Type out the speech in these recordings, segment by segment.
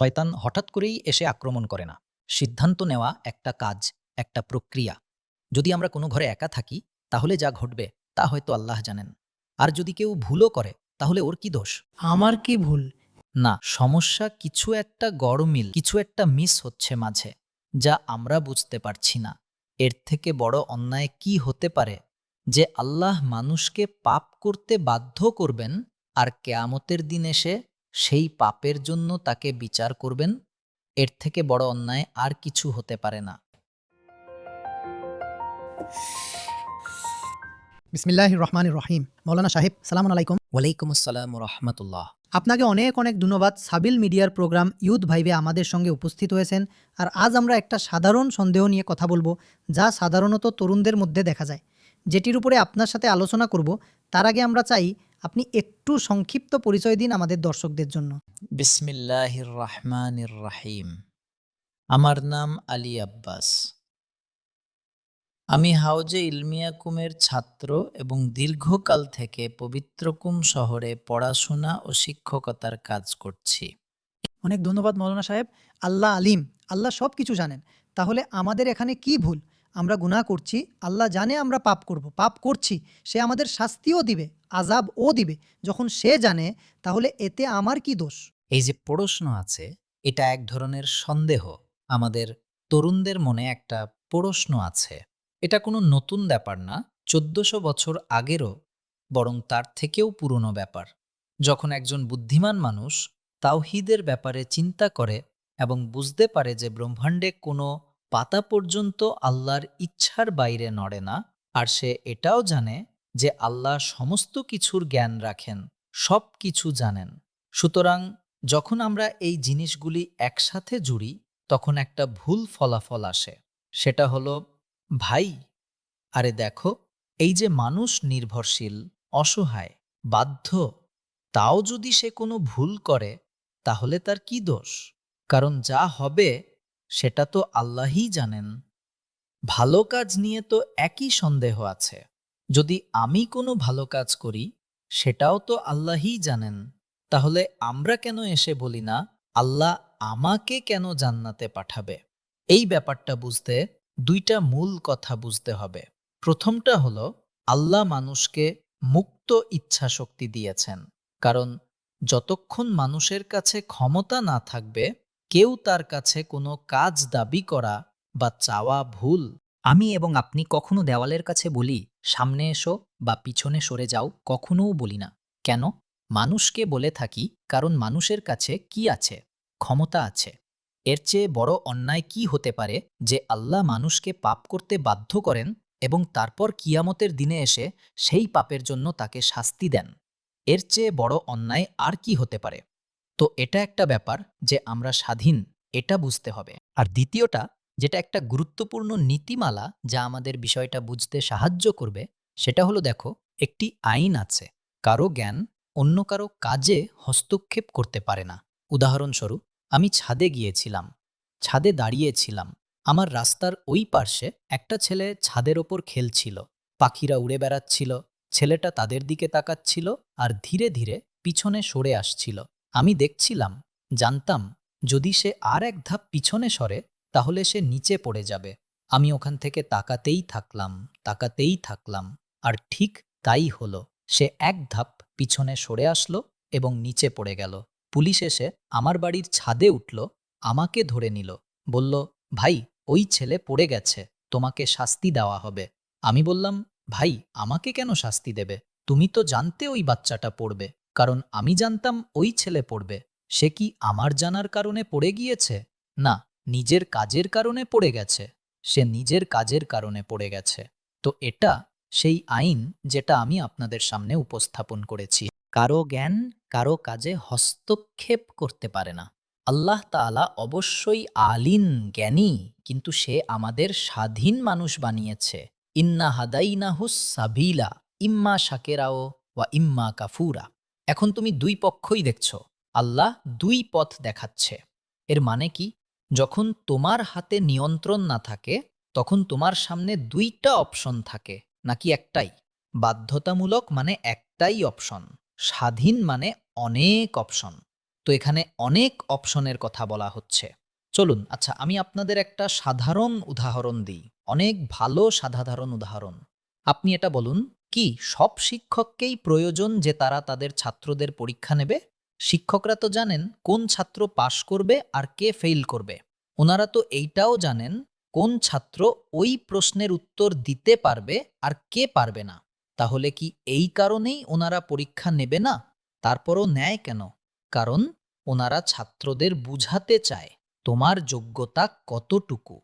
শয়তান হঠাৎ করেই এসে আক্রমণ করে না। সিদ্ধান্ত নেওয়া একটা কাজ একটা প্রক্রিয়া। যদি আমরা কোনো ঘরে একা থাকি তাহলে যা ঘটবে তা হয়তো আল্লাহ জানেন। আর যদি কেউ ভুলও করে তাহলে ওর কি দোষ? আমার কি ভুল? না সমস্যা কিছু একটা গড়মিল কিছু একটা মিস হচ্ছে মাঝে যা আমরা বুঝতে পারছি না। এর থেকে বড় অন্যায় কি হতে পারে? যে আল্লাহ মানুষকে পাপ করতে বাধ্য করবেন আর কেয়ামতের দিন এসে সেই পাপের জন্য তাকে বিচার করবেন এর থেকে বড় অন্যায় আর কিছু হতে পারে না। বিসমিল্লাহ রহমান রহিম। মৌলানা সাহেব সালাম আলাইকুম। ওয়ালাইকুম আসসালাম রহমতুল্লাহ আপনাকে অনেক অনেক ধন্যবাদ। সাবিল মিডিয়ার প্রোগ্রাম ইউথ ভাইবে আমাদের সঙ্গে উপস্থিত হয়েছেন। আর আজ আমরা একটা সাধারণ সন্দেহ নিয়ে কথা বলব যা সাধারণত তরুণদের মধ্যে দেখা যায়। যেটির উপরে আপনার সাথে আলোচনা করব তার আগে আমরা চাই আপনি একটু সংক্ষিপ্ত পরিচয় দিন আমাদের দর্শকদের জন্য। বিসমিল্লাহির রহমানির রাহিম আমার নাম আলী আব্বাস। আমি হাউজে ইলমিয়া কুমের ছাত্র এবং দীর্ঘকাল থেকে পবিত্রকুম শহরে পড়াশোনা ও শিক্ষকতার কাজ করছি। অনেক ধন্যবাদ মৌলানা সাহেব। আল্লাহ আলিম আল্লাহ সব কিছু জানেন। তাহলে আমাদের এখানে কি ভুল? আমরা গুনাহ করছি আল্লাহ জানে আমরা পাপ করব। পাপ করছি সে আমাদের শাস্তিও দিবে। আজাব ও দিবে। যখন সে জানে, তাহলে এতে আমার কি দোষ? এই যে প্রশ্ন আছে, এটা এক ধরনের সন্দেহ। আমাদের তরুণদের মনে একটা প্রশ্ন আছে। এটা কোনো নতুন ব্যাপার না, চোদ্দশো বছর আগেরও, বরং তার থেকেও পুরনো ব্যাপার। যখন একজন বুদ্ধিমান মানুষ তাওহিদের ব্যাপারে চিন্তা করে এবং বুঝতে পারে যে ব্রহ্মাণ্ডে কোনো পাতা পর্যন্ত আল্লাহর ইচ্ছার বাইরে নড়ে না, আর সে এটাও জানে যে আল্লাহ সমস্ত কিছুর জ্ঞান রাখেন, সব কিছু জানেন। সুতরাং যখন আমরা এই জিনিসগুলি একসাথে জুড়ি, তখন একটা ভুল ফলাফল আসে। সেটা হলো, ভাই, আরে দেখো, এই যে মানুষ নির্ভরশীল, অসহায়, বাধ্য, তাও যদি সে কোনো ভুল করে, তাহলে তার কি দোষ? কারণ যা হবে, সেটা তো আল্লাহই জানেন। ভালো কাজ নিয়ে তো একই সন্দেহ আছে। যদি আমি কোনো ভালো কাজ করি, সেটাও তো আল্লাহই জানেন। তাহলে আমরা কেন এসে বলি না, আল্লাহ আমাকে কেন জান্নাতে পাঠাবে? এই ব্যাপারটা বুঝতে দুইটা মূল কথা বুঝতে হবে। প্রথমটা হলো, আল্লাহ মানুষকে মুক্ত ইচ্ছা শক্তি দিয়েছেন। কারণ যতক্ষণ মানুষের কাছে ক্ষমতা না থাকবে, কেউ তার কাছে কোনো কাজ দাবি করা বা চাওয়া ভুল আমি এবং আপনি কখনো দেওয়ালের কাছে বলি, সামনে এসো বা পিছনে সরে যাও, কখনোও বলি না। কেন? মানুষকে বলে থাকি, কারণ মানুষের কাছে কি আছে? ক্ষমতা আছে। এর চেয়ে বড় অন্যায় কি হতে পারে যে আল্লাহ মানুষকে পাপ করতে বাধ্য করেন এবং তারপর কিয়ামতের দিনে এসে সেই পাপের জন্য তাকে শাস্তি দেন? এর চেয়ে বড় অন্যায় আর কি হতে পারে? তো এটা একটা ব্যাপার যে আমরা স্বাধীন, এটা বুঝতে হবে। আর দ্বিতীয়টা যেটা একটা গুরুত্বপূর্ণ নীতিমালা যা আমাদের বিষয়টা বুঝতে সাহায্য করবে, সেটা হলো দেখো, একটি আইন আছে। কারও জ্ঞান অন্য কারও কাজে হস্তক্ষেপ করতে পারে না। উদাহরণস্বরূপ, আমি ছাদে গিয়েছিলাম, ছাদে দাঁড়িয়েছিলাম, আমার রাস্তার ওই পার্শ্বে একটা ছেলে ছাদের ওপর খেলছিল, পাখিরা উড়ে বেড়াচ্ছিল, ছেলেটা তাদের দিকে তাকাচ্ছিল আর ধীরে ধীরে পিছনে সরে আসছিল। আমি দেখছিলাম, জানতাম, যদি সে আর এক ধাপ পিছনে সরে তাহলে সে নিচে পড়ে যাবে। আমি ওখান থেকে তাকাতেই থাকলাম তাকাতেই থাকলাম, আর ঠিক তাই হলো। সে এক ধাপ পিছনে সরে আসলো এবং নিচে পড়ে গেল। পুলিশ এসে আমার বাড়ির ছাদে উঠল, আমাকে ধরে নিল। বলল, ভাই, ওই ছেলে পড়ে গেছে, তোমাকে শাস্তি দেওয়া হবে। আমি বললাম, ভাই, আমাকে কেন শাস্তি দেবে? তুমি তো জানতে ওই বাচ্চাটা পড়বে, কারণ আমি জানতাম ওই ছেলে পড়বে। সে কি আমার জানার কারণে পড়ে গিয়েছে? না নিজের কাজের কারণে পড়ে গেছে, সে নিজের কাজের কারণে পড়ে গেছে। তো এটা সেই আইন যেটা আমি আপনাদের সামনে উপস্থাপন করেছি। কারও জ্ঞান কারও কাজে হস্তক্ষেপ করতে পারে না। আল্লাহ তাআলা অবশ্যই আলিন, জ্ঞানী, কিন্তু সে আমাদের স্বাধীন মানুষ বানিয়েছে। ইন্না হাদাইনাহুস সাবিলা, ইম্মা শাকেরাও ওয়া ইম্মা কাফুরা। এখন তুমি দুই পক্ষই দেখছ, আল্লাহ দুই পথ দেখাচ্ছে। এর মানে কি? যখন তোমার হাতে নিয়ন্ত্রণ না থাকে, তখন তোমার সামনে দুইটা অপশন থাকে, নাকি একটাই? বাধ্যতামূলক মানে একটাই অপশন স্বাধীন মানে অনেক অপশন তো এখানে অনেক অপশনের কথা বলা হচ্ছে। চলুন আচ্ছা আমি আপনাদের একটা সাধারণ উদাহরণ দিই, অনেক ভালো সাধারণ উদাহরণ। আপনি এটা বলুন, কি সব শিক্ষককেই প্রয়োজন যে তারা তাদের ছাত্রদের পরীক্ষা নেবে? শিক্ষকরা তো জানেন কোন ছাত্র পাশ করবে আর কে ফেল করবে। ওনারা তো এইটাও জানেন কোন ছাত্র ওই প্রশ্নের উত্তর দিতে পারবে আর কে পারবে না। তাহলে কি এই কারণেই ওনারা পরীক্ষা নেবে না? তারপরও নেয় কেন? কারণ ওনারা ছাত্রদের বুঝাতে চায়, তোমার যোগ্যতা কতটুকু?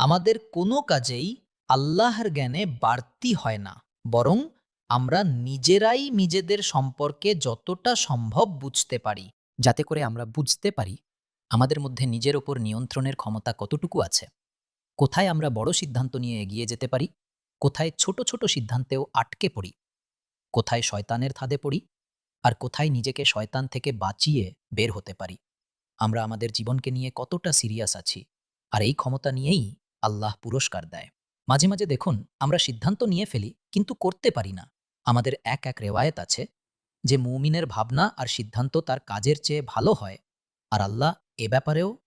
আমাদের কোনো কাজেই আল্লাহর জ্ঞানে বাড়তি হয় না, বরং আমরা নিজেরাই নিজেদের সম্পর্কে যতটা সম্ভব বুঝতে পারি। যাতে করে আমরা বুঝতে পারি আমাদের মধ্যে নিজের ওপর নিয়ন্ত্রণের ক্ষমতা কতটুকু আছে। কোথায় আমরা বড় সিদ্ধান্ত নিয়ে এগিয়ে যেতে পারি? কোথায় ছোট ছোট সিদ্ধান্তেও আটকে পড়ি? কোথায় শয়তানের থাদে পড়ি? আর কোথায় নিজেকে শয়তান থেকে বাঁচিয়ে বের হতে পারি? আমরা আমাদের জীবনকে নিয়ে কতটা সিরিয়াস আছি? আর এই ক্ষমতা নিয়েই আল্লাহ পুরস্কার দেয়। মাঝে মাঝে দেখুন, আমরা সিদ্ধান্ত নিয়ে ফেলি, কিন্তু করতে পারি না। আমাদের এক এক রেওয়ায়েত আছে যে মুমিনের ভাবনা আর সিদ্ধান্ত তার কাজের চেয়ে ভালো হয় আর আল্লাহ এ ব্যাপারেও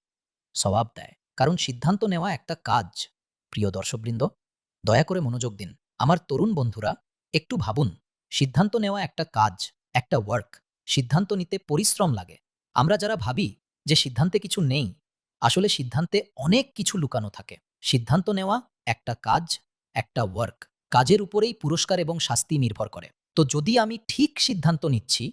সবাব দেয়। কারণ সিদ্ধান্ত নেওয়া একটা কাজ। প্রিয় দর্শকবৃন্দ, দয়া করে মনোযোগ দিন। আমার তরুণ বন্ধুরা, একটু ভাবুন। সিদ্ধান্ত নেওয়া একটা কাজ, একটা ওয়ার্ক সিদ্ধান্ত নিতে পরিশ্রম লাগে। আমরা যারা ভাবি যে সিদ্ধান্তে কিছু নেই, আসলে সিদ্ধান্তে অনেক কিছু লুকানো থাকে। সিদ্ধান্ত নেওয়া একটা কাজ, একটা ওয়ার্ক কাজের উপরেই পুরস্কার এবং শাস্তি নির্ভর করে। তো যদি আমি ঠিক সিদ্ধান্ত নিচ্ছি,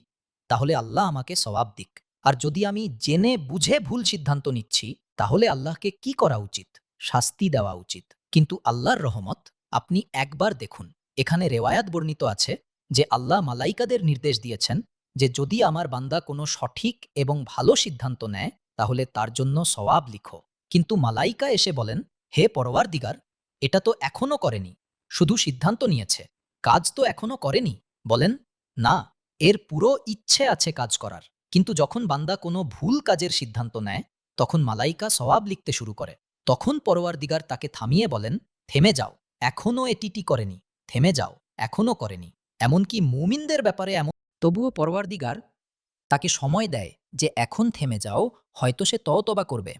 তাহলে আল্লাহ আমাকে সবাব দিক। আর যদি আমি জেনে বুঝে ভুল সিদ্ধান্ত নিচ্ছি, তাহলে আল্লাহকে কি করা উচিত? শাস্তি দেওয়া উচিত। কিন্তু আল্লাহর রহমত আপনি একবার দেখুন। এখানে রেওয়ায়াত বর্ণিত আছে যে আল্লাহ মালাইকাদের নির্দেশ দিয়েছেন যে যদি আমার বান্দা কোনো সঠিক এবং ভালো সিদ্ধান্ত নেয়, তাহলে তার জন্য সওয়াব লিখো। কিন্তু মালাইকা এসে বলেন, হে পরওয়ার দিগার এটা তো এখনও করেনি। শুধু সিদ্ধান্ত নিয়েছে। কাজ তো এখনও করেনি। বলেন, না, এর পুরো ইচ্ছে আছে কাজ করার। কিন্তু যখন বান্দা কোনো ভুল কাজের সিদ্ধান্ত নেয়, তখন মালাইকা সওয়াব লিখতে শুরু করে। তখন পরওয়ার দিগার তাকে থামিয়ে বলেন, থেমে যাও। এখনও এটিটি করেনি। থেমে যাও। এখনও করেনি। এমনকি মুমিনদের ব্যাপারে এমন তবুও পরওয়ার দিগার তাকে সময় দেয় যে, এখন থেমে যাও। হয়তো সে তওতবা করবে।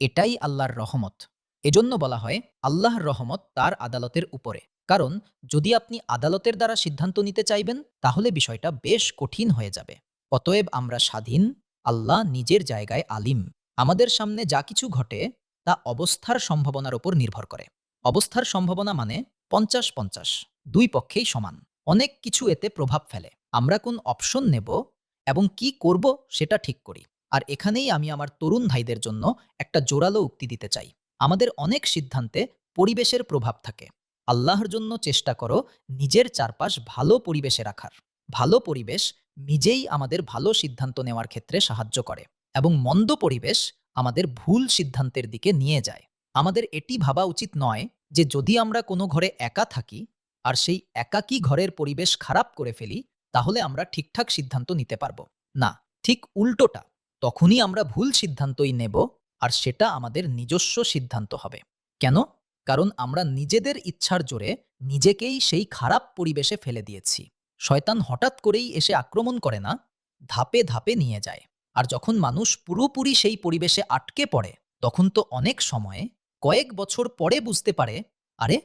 এটাই আল্লাহর রহমত। এজন্য বলা হয় আল্লাহর রহমত তার আদালতের উপরে। কারণ, যদি আপনি আদালতের দ্বারা সিদ্ধান্ত নিতে চাইবেন, তাহলে বিষয়টা বেশ কঠিন হয়ে যাবে। অতএব আমরা স্বাধীন, আল্লাহ নিজের জায়গায় আলিম। আমাদের সামনে যা কিছু ঘটে, তা অবস্থার সম্ভাবনার উপর নির্ভর করে। অবস্থার সম্ভাবনা মানে পঞ্চাশ পঞ্চাশ, দুই পক্ষেই সমান। অনেক কিছু এতে প্রভাব ফেলে। আমরা কোন অপশন নেব এবং কি করব সেটা ঠিক করি। আর এখানেই আমি আমার তরুণ ভাইদের জন্য একটা জোরালো উক্তি দিতে চাই। আমাদের অনেক সিদ্ধান্তে পরিবেশের প্রভাব থাকে। আল্লাহর জন্য চেষ্টা করো নিজের চারপাশ ভালো পরিবেশে রাখার। ভালো পরিবেশ নিজেই আমাদের ভালো সিদ্ধান্ত নেওয়ার ক্ষেত্রে সাহায্য করে এবং মন্দ পরিবেশ আমাদের ভুল সিদ্ধান্তের দিকে নিয়ে যায়। আমাদের এটি ভাবা উচিত নয় যে যদি আমরা কোনো ঘরে একা থাকি আর সেই একাকী ঘরের পরিবেশ খারাপ করে ফেলি, তাহলে আমরা ঠিকঠাক সিদ্ধান্ত নিতে পারব। না, ঠিক উল্টোটা। তখনই আমরা ভুল সিদ্ধান্তই নেব আর সেটা আমাদের নিজস্ব সিদ্ধান্ত হবে। কেন? কারণ আমরা নিজেদের ইচ্ছার জোরে নিজেকেই সেই খারাপ পরিবেশে ফেলে দিয়েছি। শয়তান হঠাৎ করেই এসে আক্রমণ করে না, ধাপে ধাপে নিয়ে যায়। আর যখন মানুষ পুরোপুরি সেই পরিবেশে আটকে পড়ে, তখন তো অনেক সময়ে, কয়েক বছর পরে বুঝতে পারে, আরে,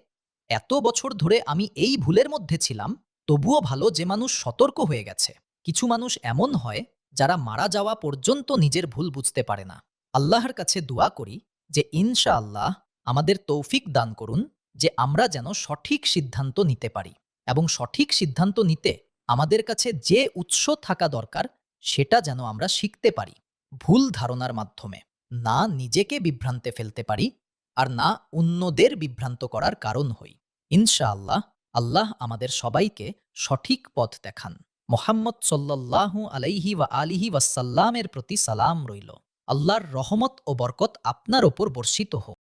এত বছর ধরে আমি এই ভুলের মধ্যে ছিলাম, তবুও ভালো যে মানুষ সতর্ক হয়ে গেছে। কিছু মানুষ এমন হয়, যারা মারা যাওয়া পর্যন্ত নিজের ভুল বুঝতে পারে না। আল্লাহর কাছে দোয়া করি যে ইনশা আল্লাহ আমাদের তৌফিক দান করুন যে, আমরা যেন সঠিক সিদ্ধান্ত নিতে পারি এবং সঠিক সিদ্ধান্ত নিতে আমাদের কাছে যে উৎস থাকা দরকার সেটা যেন আমরা শিখতে পারি ভুল ধারণার মাধ্যমে। না নিজেকে বিভ্রান্তে ফেলতে পারি আর না অন্যদের বিভ্রান্ত করার কারণ হই। ইনশাআল্লাহ আল্লাহ আমাদের সবাইকে সঠিক পথ দেখান। মোহাম্মদ সল্লাল্লাহু আলাইহি ওয়া আলিহি ওয়াসাল্লামের প্রতি সালাম রইল। আল্লাহর রহমত ও বরকত আপনার ওপর বর্ষিত হোক।